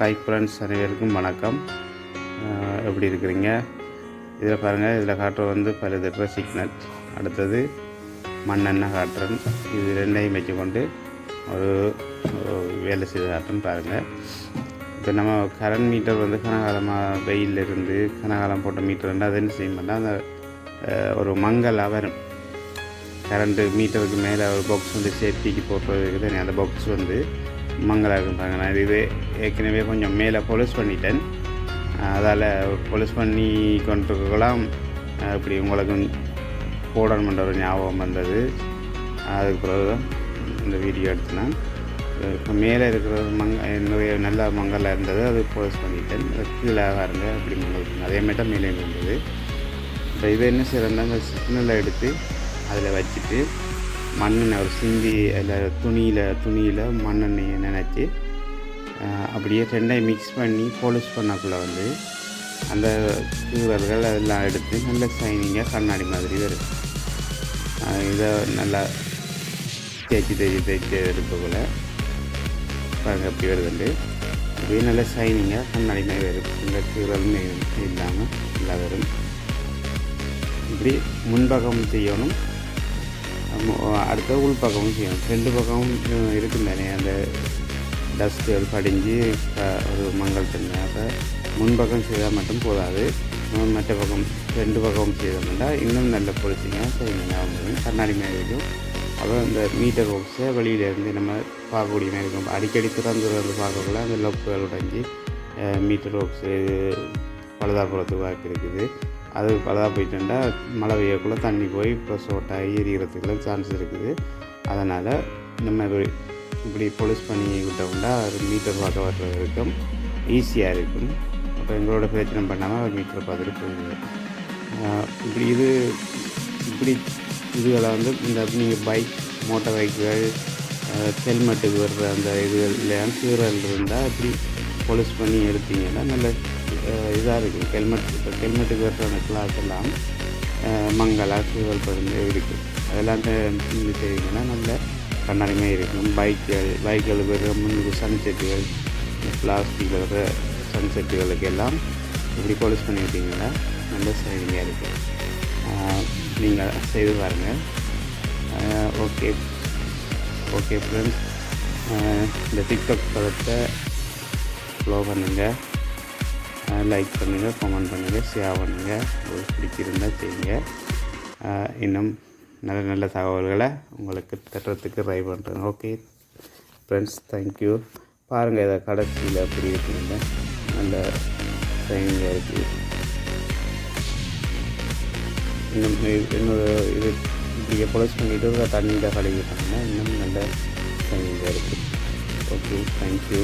Hi friends அனைவருக்கும் வணக்கம் எப்படி இருக்கிறீங்க? இதில் பாருங்கள் இதில் காட்டுற வந்து பழுதுற சிக்னல். அடுத்தது மண்ணெண்ணெய் காட்டுறேன். இது ரெண்டையும் வச்சுக்கொண்டு ஒரு ஒரு வேலை செய்து காட்டுறேன்னு பாருங்கள் இப்போ நம்ம கரண்ட் மீட்டர் வந்து கனகாலமாக வெயிலில் இருந்து கனகாலம் போட்ட மீட்டர் இருந்தால் அது என்ன செய்ய மாட்டோம் அந்த ஒரு மங்கலாக வரும். கரண்ட்டு மீட்டருக்கு மேலே ஒரு பாக்ஸ் வந்து சேஃப்டிக்கு போட்டுறதுக்கு அந்த பாக்ஸ் வந்து மங்களாக இருக்கும் பாருங்க நான் இது ஏற்கனவே கொஞ்சம் மேலே பொலிஸ் பண்ணிட்டேன். அதால் பொலிஸ் பண்ணி கொண்டிருக்கலாம். இப்படி உங்களுக்கு போடணுமென்ற ஒரு ஞாபகம் வந்தது. அதுக்கு பிறகு தான் இந்த வீடியோ எடுத்தினேன் இப்போ மேலே இருக்கிற மங்க என்னுடைய நல்ல மங்கலாக இருந்தது. அது பொலிஸ் பண்ணிட்டேன். கீழே பாருங்க அப்படி அதே மாதிரி தான் மேலே இருந்தது. இப்போ இது என்ன சிறந்த அந்த சிக்னலை எடுத்து அதில் வச்சுட்டு மண்ணெண்ணெய் ஒரு சிந்தி அதில் துணியில் துணியில் மண்ணெண்ணெயை நினச்சி அப்படியே ரெண்டையும் மிக்ஸ் பண்ணி போலிஷ் பண்ணக்குள்ளே வந்து அந்த கீரல்கள் அதெல்லாம் எடுத்து நல்ல ஷைனிங்காக கண்ணாடி மாதிரி வரும். இதை நல்லா தேய்ச்சி தேய்ச்சி தேய்ச்சி எடுக்கக்குள்ள பாருங்க அப்படி வருதுண்டு. அப்படியே நல்ல ஷைனிங்காக கண்ணாடி மாதிரி வரும். இந்த கீரல்னு இல்லாமல் நல்லா வரும். இப்படி முன்பகம் செய்யணும். அடுத்த உள் பக்கமும் செய்யணும். ரெண்டு பக்கமும் இருக்கும் தானே. அந்த டஸ்ட்டுகள் படிஞ்சு ஒரு மங்கள் தன்மையாக முன்பக்கம் செய்தால் மட்டும் போதாது. மற்ற பக்கம் ரெண்டு பக்கமும் செய்தோம்னா இன்னும் நல்ல பொலிச்சிங்க செய்யுங்க அவங்களும் கண்ணாடி மாதிரி இருக்கும். அப்புறம் இந்த மீட்டர் பாக்ஸை வெளியிலேருந்து நம்ம பார்க்கக்கூடிய மாதிரி இருக்கும். அடிக்கடி திறந்து திறந்து பார்க்கக்குள்ள அந்த லொக்குகள் உடைஞ்சி மீட்டர் பாக்ஸு பழுதாப்புறத்துக்கு வாய்ப்பு இருக்குது. அது பழுதா போயிட்டுண்டா மழை பெய்யக்குள்ளே தண்ணி போய் இப்போ சோட்டாகி எரிகிறதுக்குள்ள சான்ஸ் இருக்குது. அதனால் நம்ம இப்படி இப்படி பொலிஸ் பண்ணி விட்டோம்னா அது மீட்டர் பார்க்க வர்ற வரைக்கும் ஈஸியாக இருக்கும். அப்போ எங்களோட பிரச்சனை பண்ணாமல் மீட்டர் பார்த்துட்டு போயிடுது இப்படி இது இப்படி இதுகளை வந்து இந்த நீங்கள் பைக் மோட்டார் பைக்குகள் ஹெல்மெட்டுக்கு வர்ற அந்த இதுகள் கீரல் இருந்தால் இப்படி பொலிஸ் பண்ணி எடுத்தீங்கன்னா நல்ல இதாக இருக்குது ஹெல்மெட் இப்போ ஹெல்மெட்டுக்கு வர்ற கிளாஸ் எல்லாம் மங்களா கீரல் பருந்து இருக்குது அதெல்லாம் இந்த செய்வீங்கன்னா நல்ல கண்ணாடிமே இருக்கும். பைக்குகள் பைக்குகளுக்கு வர்ற முன்னுக்கு சன்செட்டுகள் பிளாஸ்டிக்கில் வர்ற சன்செட்டுகளுக்கு எல்லாம் இப்படி போலீஸ் பண்ணிக்கிட்டீங்கன்னா நல்ல சேவிங்காக இருக்குது நீங்கள் செய்து பாருங்கள் ஓகே ஓகே ஃப்ரெண்ட்ஸ் இந்த டிக்டாக் படத்தை ஃபாலோ பண்ணுங்கள் லைக் பண்ணுங்கள் கமெண்ட் பண்ணுங்கள் ஷேர் பண்ணுங்கள் உங்களுக்கு பிடிச்சிருந்தால் செய்யுங்க. இன்னும் நல்ல நல்ல தகவல்களை உங்களுக்கு தட்டுறதுக்கு ட்ரை பண்ணுறேன் ஓகே ஃப்ரெண்ட்ஸ் தேங்க்யூ பாருங்கள் இதை கடைசியில் எப்படி இருக்குங்க நல்ல ட்ரைனிங்காக இருக்குது இன்னும் இன்னொரு இது இப்படி பொலிஸ் பண்ணிவிட்டு தண்ணியில் கழுவிட்டாங்கன்னா இன்னும் நல்ல ட்ரைனிங்காக இருக்குது ஓகே தேங்க்யூ